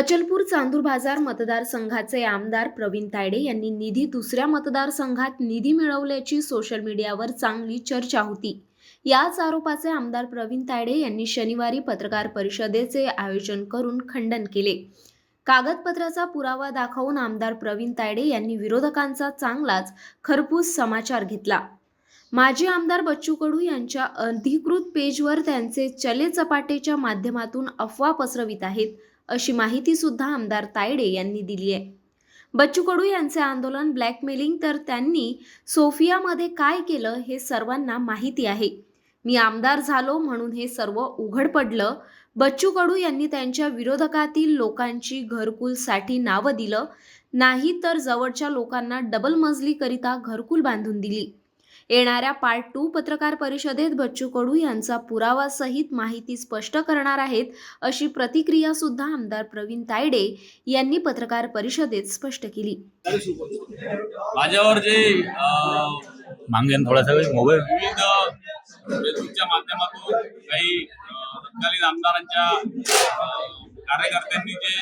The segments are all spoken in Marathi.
अचलपूर चांदूर बाजार मतदारसंघाचे आमदार प्रवीण तायडे यांनी निधी दुसऱ्या मतदारसंघात निधी मिळवल्याची सोशल मीडियावर चांगली चर्चा होती. याच आरोपाचे आमदार प्रवीण तायडे यांनी शनिवारी पत्रकार परिषदेचे आयोजन करून खंडन केले. कागदपत्राचा पुरावा दाखवून आमदार प्रवीण तायडे यांनी विरोधकांचा चांगलाच खरपूस समाचार घेतला. माजी आमदार बच्चू कडू यांच्या अधिकृत पेजवर त्यांचे चले चपाटेच्या माध्यमातून अफवा पसरवित आहेत अशी माहिती सुद्धा आमदार तायडे यांनी दिली आहे. बच्चू कडू यांचे आंदोलन ब्लॅकमेलिंग तर त्यांनी सोफियामध्ये काय केलं हे सर्वांना माहिती आहे. मी आमदार झालो म्हणून हे सर्व उघड पडलं. बच्चू कडू यांनी त्यांच्या विरोधकातील लोकांची घरकुलसाठी नावं दिलं. नाही तर जवळच्या लोकांना डबल मजलीकरिता घरकुल बांधून दिली. येणाऱ्या पार्ट टू पत्रकार परिषदेत बच्चू कडू यांचा पुरावासहित माहिती स्पष्ट करणार आहेत अशी प्रतिक्रिया सुद्धा आमदार प्रवीण तायडे यांनी पत्रकार परिषदेत स्पष्ट केली. माझ्यावर जे अं, मांगे ना थोड़ा सा मोबाईल. विविध फेसबुकच्या माध्यमातून काही तत्कालीन आमदारांच्या कार्यकर्त्यांनी जे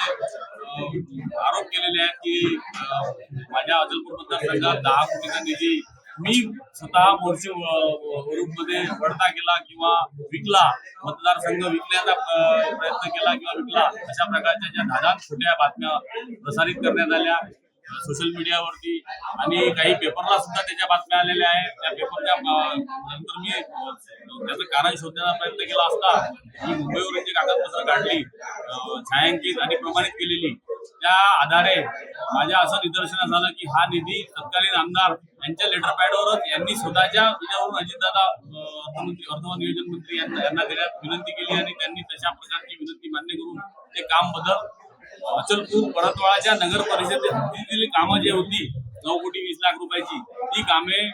आरोप केलेले आहेत की माझ्या अचलपूर मतदारसंघात दहा कोटीचा निधी मी स्वतः मोर्चे मध्ये वडता केला किंवा विकला मतदारसंघ विकण्याचा प्रयत्न केला किंवा विकला अशा प्रकारच्या ज्या धादा छोट्या बातम्या प्रसारित करण्यात आल्या सोशल मीडियावरती आणि काही पेपरला सुद्धा त्याच्या बातम्या आलेल्या आहेत. त्या पेपरच्या नंतर मी त्याचं कारण शोधण्याचा प्रयत्न केला असता मी मुंबईवरून जी कागदपत्र काढली छायांकित आणि प्रमाणित केलेली त्या आधारे माझ्या असं निदर्शनास झालं की हा निधी तत्कालीन आमदार यांच्या लेटर पॅडवरच यांनी स्वतःच्या याच्यावरून अजितदादा अर्थमंत्री अर्थ व नियोजन मंत्री यांना यांना देण्यात विनंती केली आणि त्यांनी तशा प्रकारची विनंती मान्य करून ते काम बदल अचलपूर परतवाळाच्या नगर परिषदेतील कामं जी होती नऊ कोटी वीस लाख रुपयाची ती कामे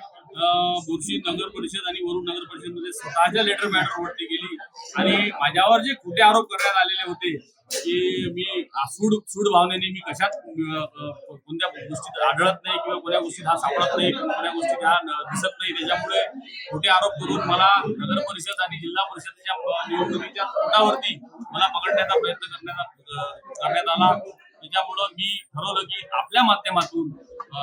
बुरशी नगर परिषद आणि वरुण नगर परिषदमध्ये स्वतःच्या लेटर मॅटरवरती गेली आणि माझ्यावर जे खोटे आरोप करण्यात आलेले होते की मी सूड सूड भावनेने मी कशात कोणत्या गोष्टीत आढळत नाही किंवा कोणत्या गोष्टीत हा सापडत नाही कोणत्या गोष्टीत हा दिसत नाही. त्याच्यामुळे खोटे आरोप करून मला नगर परिषद आणि जिल्हा परिषदेच्या निवडणुकीच्या तोंडावरती मला पकडण्याचा प्रयत्न करण्याचा करण्यात आला. त्याच्यामुळं मी ठरवलं की आपल्या माध्यमातून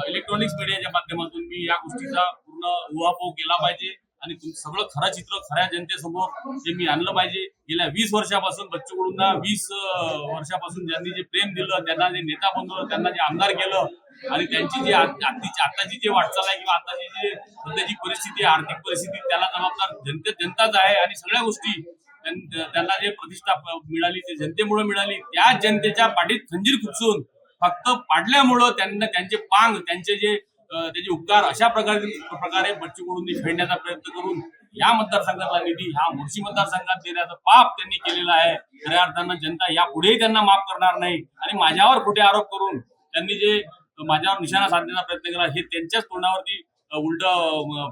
इलेक्ट्रॉनिक्स मीडियाच्या माध्यमातून मी या गोष्टीचा पूर्ण उहापोह केला पाहिजे. आणि सगळं खरं चित्र खऱ्या जनतेसमोर जे मी आणलं पाहिजे. गेल्या वीस वर्षापासून बच्चू कडूंना वीस वर्षापासून ज्यांनी जे प्रेम दिलं त्यांना जे नेता बनवलं त्यांना जे आमदार केलं आणि त्यांची जी आत्ताची आताची जी वाटचाल आहे किंवा आताची जी सध्याची परिस्थिती आहे आर्थिक परिस्थिती त्याला जबाबदार जनते जनताच आहे आणि सगळ्या गोष्टी त्यांना जे प्रतिष्ठा मिळाली ते जनतेमुळे मिळाली त्या जनतेच्या पाठीत खंजीर खुपसून फक्त पाडल्यामुळं त्यांना त्यांचे पांग त्यांचे जे त्याचे उपकार अशा प्रकारे प्रकारे बच्चू कडूंनी फेडण्याचा प्रयत्न करून या मतदारसंघातला निधी ह्या मुर्शी मतदारसंघात देण्याचं पाप त्यांनी केलेलं आहे. खऱ्या अर्थानं जनता यापुढेही त्यांना माफ करणार नाही. आणि माझ्यावर खोटे आरोप करून त्यांनी जे माझ्यावर निशाणा साधण्याचा प्रयत्न केला हे त्यांच्याच तोंडावरती उलट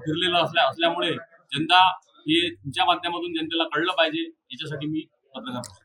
फिरलेलं असल्या असल्यामुळे जनता हे तुमच्या माध्यमातून जनतेला कळलं पाहिजे. याच्यासाठी मी पत्रकार